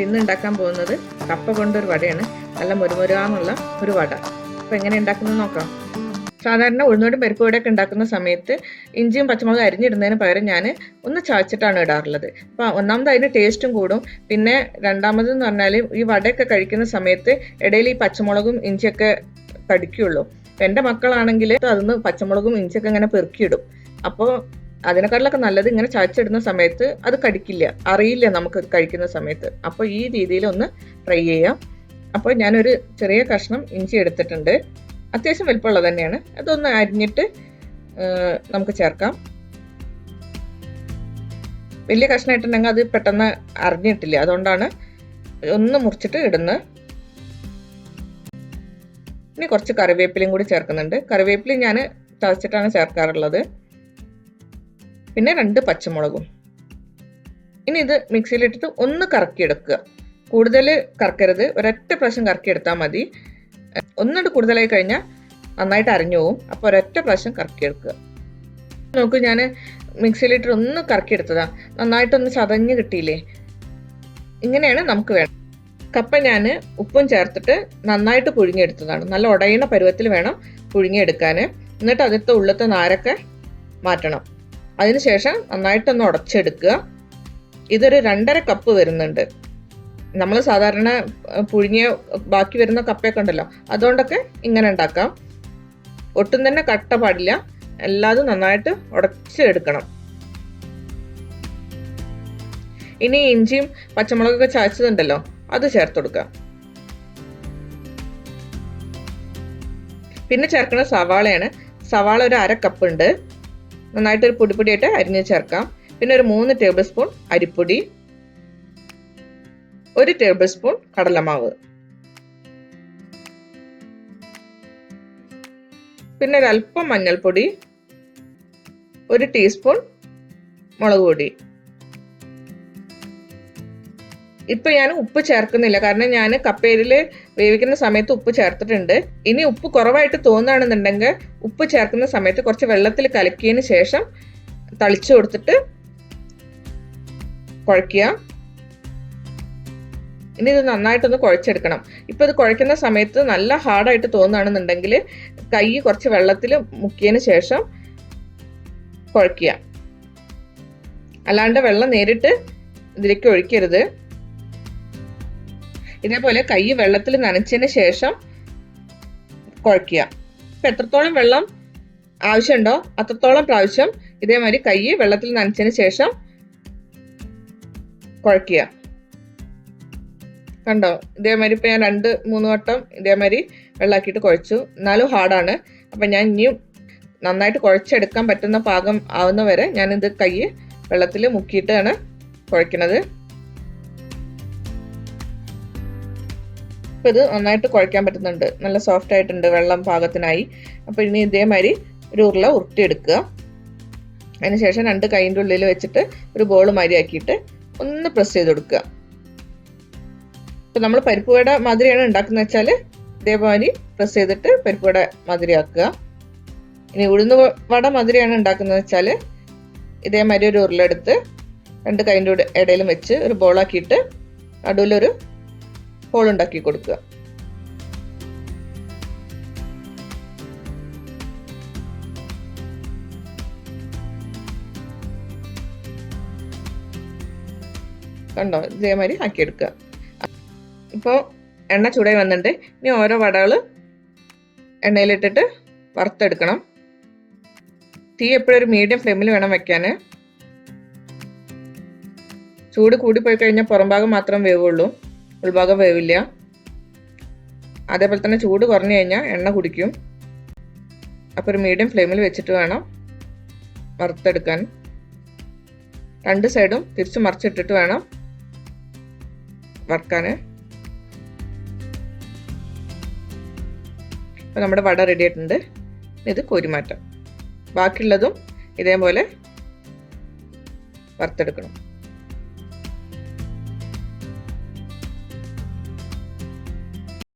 അപ്പോൾ ഇന്ന് ഉണ്ടാക്കാൻ പോകുന്നത് കപ്പ കൊണ്ടൊരു വടയാണ്. നല്ല മുരുമുരാന്നുള്ള ഒരു വട. അപ്പോൾ എങ്ങനെ ഉണ്ടാക്കുന്നത് നോക്കാം. സാധാരണ ഉഴുന്നോടും പരിപ്പ് വടയൊക്കെ ഉണ്ടാക്കുന്ന സമയത്ത് ഇഞ്ചിയും പച്ചമുളകും അരിഞ്ഞിടുന്നതിന് പകരം ഞാൻ ഒന്ന് ചാച്ചിട്ടാണ് ഇടാറുള്ളത്. അപ്പോൾ ഒന്നാമത് അതിന് ടേസ്റ്റും കൂടും. പിന്നെ രണ്ടാമതെന്ന് പറഞ്ഞാൽ ഈ വടയൊക്കെ കഴിക്കുന്ന സമയത്ത് ഇടയിൽ ഈ പച്ചമുളകും ഇഞ്ചിയൊക്കെ കടിക്കുള്ളൂ. എന്റെ മക്കളാണെങ്കിൽ അതൊന്ന് പച്ചമുളകും ഇഞ്ചിയൊക്കെ ഇങ്ങനെ പെറുക്കിയിടും. അപ്പോൾ അതിനെക്കാട്ടിലൊക്കെ നല്ലത് ഇങ്ങനെ ചതച്ചിടുന്ന സമയത്ത് അത് കടിക്കില്ല. അറിയില്ല നമുക്ക് കഴിക്കുന്ന സമയത്ത്. അപ്പോൾ ഈ രീതിയിൽ ഒന്ന് ട്രൈ ചെയ്യാം. അപ്പോൾ ഞാനൊരു ചെറിയ കഷ്ണം ഇഞ്ചി എടുത്തിട്ടുണ്ട്. അത്യാവശ്യം വലിപ്പമുള്ളത് തന്നെയാണ്. അതൊന്ന് അരിഞ്ഞിട്ട് നമുക്ക് ചേർക്കാം. വലിയ കഷ്ണമായിട്ടുണ്ടെങ്കിൽ അത് പെട്ടെന്ന് അറിഞ്ഞിട്ടില്ല അതുകൊണ്ടാണ് ഒന്ന് മുറിച്ചിട്ട് ഇടുന്നത്. ഇനി കുറച്ച് കറിവേപ്പിലയും കൂടി ചേർക്കുന്നുണ്ട്. കറിവേപ്പില ഞാൻ ചതച്ചിട്ടാണ് ചേർക്കാറുള്ളത്. പിന്നെ രണ്ട് പച്ചമുളകും. ഇനി ഇത് മിക്സിയിലിട്ടിട്ട് ഒന്ന് കറക്കിയെടുക്കുക. കൂടുതൽ കറക്കരുത്. ഒരൊറ്റ പ്രാവശ്യം കറക്കിയെടുത്താൽ മതി. ഒന്നിട്ട് കൂടുതലായി കഴിഞ്ഞാൽ നന്നായിട്ട് അരഞ്ഞു പോകും അപ്പോൾ ഒരൊറ്റ പ്രാവശ്യം കറക്കിയെടുക്കുക. നോക്ക് ഞാൻ മിക്സിയിലിട്ട് ഒന്ന് കറക്കിയെടുത്തതാ. നന്നായിട്ടൊന്ന് ചതഞ്ഞ് കിട്ടിയില്ലേ? ഇങ്ങനെയാണ് നമുക്ക് വേണം കപ്പ ഞാൻ ഉപ്പും ചേർത്തിട്ട് നന്നായിട്ട് പുഴുങ്ങിയെടുത്തതാണ്. നല്ല ഉടയണ പരുവത്തിൽ വേണം പുഴുങ്ങിയെടുക്കാൻ. എന്നിട്ട് അതിലത്തെ ഉള്ളത്തെ നാരൊക്കെ മാറ്റണം. അതിനുശേഷം നന്നായിട്ടൊന്ന് ഉടച്ചെടുക്കുക. ഇതൊരു രണ്ടര കപ്പ് വരുന്നുണ്ട്. നമ്മൾ സാധാരണ പുഴുങ്ങിയ ബാക്കി വരുന്ന കപ്പയൊക്കെ ഉണ്ടല്ലോ അതുകൊണ്ടൊക്കെ ഇങ്ങനെ ഉണ്ടാക്കാം. ഒട്ടും തന്നെ കട്ട പാടില്ല. എല്ലാതും നന്നായിട്ട് ഉടച്ചെടുക്കണം. ഇനി ഇഞ്ചിയും പച്ചമുളകൊക്കെ ചായച്ചതുണ്ടല്ലോ അത് ചേർത്ത് കൊടുക്കുക. പിന്നെ ചേർക്കുന്ന സവാളയാണ്. സവാള ഒരു അര കപ്പ് ഉണ്ട്. നന്നായിട്ട് പൊടി പൊടിപ്പൊടിയായിട്ട് അരിഞ്ഞ് ചേർക്കാം. പിന്നെ ഒരു മൂന്ന് ടേബിൾ സ്പൂൺ അരിപ്പൊടി ഒരു ടേബിൾ സ്പൂൺ കടലമാവ്. പിന്നെ ഒരല്പം മഞ്ഞൾപ്പൊടി ഒരു ടീസ്പൂൺ മുളക് പൊടി. ഇപ്പൊ ഞാൻ ഉപ്പ് ചേർക്കുന്നില്ല. കാരണം ഞാൻ കപ്പേരിൽ വേവിക്കുന്ന സമയത്ത് ഉപ്പ് ചേർത്തിട്ടുണ്ട്. ഇനി ഉപ്പ് കുറവായിട്ട് തോന്നുകയാണെന്നുണ്ടെങ്കിൽ ഉപ്പ് ചേർക്കുന്ന സമയത്ത് കുറച്ച് വെള്ളത്തിൽ കലക്കിയതിന് ശേഷം തളിച്ചു കൊടുത്തിട്ട് കുഴയ്ക്കുക. ഇനി ഇത് നന്നായിട്ടൊന്ന് കുഴച്ചെടുക്കണം. ഇപ്പൊ ഇത് കുഴയ്ക്കുന്ന സമയത്ത് നല്ല ഹാർഡായിട്ട് തോന്നുകയാണെന്നുണ്ടെങ്കിൽ കൈ കുറച്ച് വെള്ളത്തിൽ മുക്കിയതിന് ശേഷം കുഴയ്ക്കുക. അല്ലാണ്ട് വെള്ളം നേരിട്ട് ഇതിലേക്ക് ഒഴിക്കരുത്. ഇതേപോലെ കൈ വെള്ളത്തിൽ നനച്ചതിന് ശേഷം കുഴക്കുക ഇപ്പം എത്രത്തോളം വെള്ളം ആവശ്യമുണ്ടോ അത്രത്തോളം പ്രാവശ്യം ഇതേമാതിരി കൈ വെള്ളത്തിൽ നനച്ചതിന് ശേഷം കുഴക്കുക കണ്ടോ? ഇതേമാതിരി ഇപ്പം ഞാൻ രണ്ട് മൂന്ന് വട്ടം ഇതേമാതിരി വെള്ളമാക്കിയിട്ട് കുഴച്ചു. എന്നാലും ഹാർഡാണ്. അപ്പം ഞാൻ ഇനിയും നന്നായിട്ട് കുഴച്ചെടുക്കാൻ പറ്റുന്ന പാകം ആവുന്ന വരെ ഞാനിത് കൈ വെള്ളത്തിൽ മുക്കിയിട്ടാണ് കുഴയ്ക്കുന്നത് അപ്പോൾ ഇത് നന്നായിട്ട് കുഴയ്ക്കാൻ പറ്റുന്നുണ്ട്. നല്ല സോഫ്റ്റ് ആയിട്ടുണ്ട് വെള്ളം പാകത്തിനായി. അപ്പോൾ ഇനി ഇതേമാതിരി ഒരു ഉരുള ഉരുട്ടിയെടുക്കുക. അതിനുശേഷം രണ്ട് കൈന്റെ ഉള്ളിൽ വെച്ചിട്ട് ഒരു ബോൾ മാതിരി ആക്കിയിട്ട് ഒന്ന് പ്രസ് ചെയ്ത് കൊടുക്കുക. ഇപ്പം നമ്മൾ പരിപ്പ് വട മാതിരിയാണ് ഉണ്ടാക്കുന്നത് വെച്ചാൽ ഇതേമാതിരി പ്രസ് ചെയ്തിട്ട് പരിപ്പ് വട മാതിരി ഇനി ഉഴുന്ന് വട മാതിരിയാണ് ഉണ്ടാക്കുന്നത് വെച്ചാൽ ഇതേമാതിരി ഒരു ഉരുളെടുത്ത് രണ്ട് കൈന്റെ ഇടയിലും വെച്ച് ഒരു ബോളാക്കിയിട്ട് നടുവിലൊരു ഹോൾ ഉണ്ടാക്കി കൊടുക്കുക. കണ്ടോ? ഇതേമാതിരി ആക്കിയെടുക്കുക. ഇപ്പോൾ എണ്ണ ചൂടായി വന്നിട്ടുണ്ട്. ഇനി ഓരോ വടകൾ എണ്ണയിലിട്ടിട്ട് വറുത്തെടുക്കണം. തീ എപ്പോഴും ഒരു മീഡിയം ഫ്ലെയിമിൽ വേണം വെക്കാൻ. ചൂട് കൂടിപ്പോയി കഴിഞ്ഞാൽ പുറംഭാഗം മാത്രം വേവുള്ളൂ. ഉൾഭാഗം വേവില്ല. അതേപോലെ തന്നെ ചൂട് കുറഞ്ഞു കഴിഞ്ഞാൽ എണ്ണ കുടിക്കും. അപ്പോൾ ഒരു മീഡിയം ഫ്ലെയിമിൽ വെച്ചിട്ട് വേണം വറുത്തെടുക്കാൻ. രണ്ട് സൈഡും തിരിച്ച് മറിച്ചിട്ടിട്ട് വേണം വറുക്കാൻ അപ്പോൾ നമ്മുടെ വട റെഡി ആയിട്ടുണ്ട്. ഇത് കോരിമാറ്റം. ബാക്കിയുള്ളതും ഇതേപോലെ വറുത്തെടുക്കണം.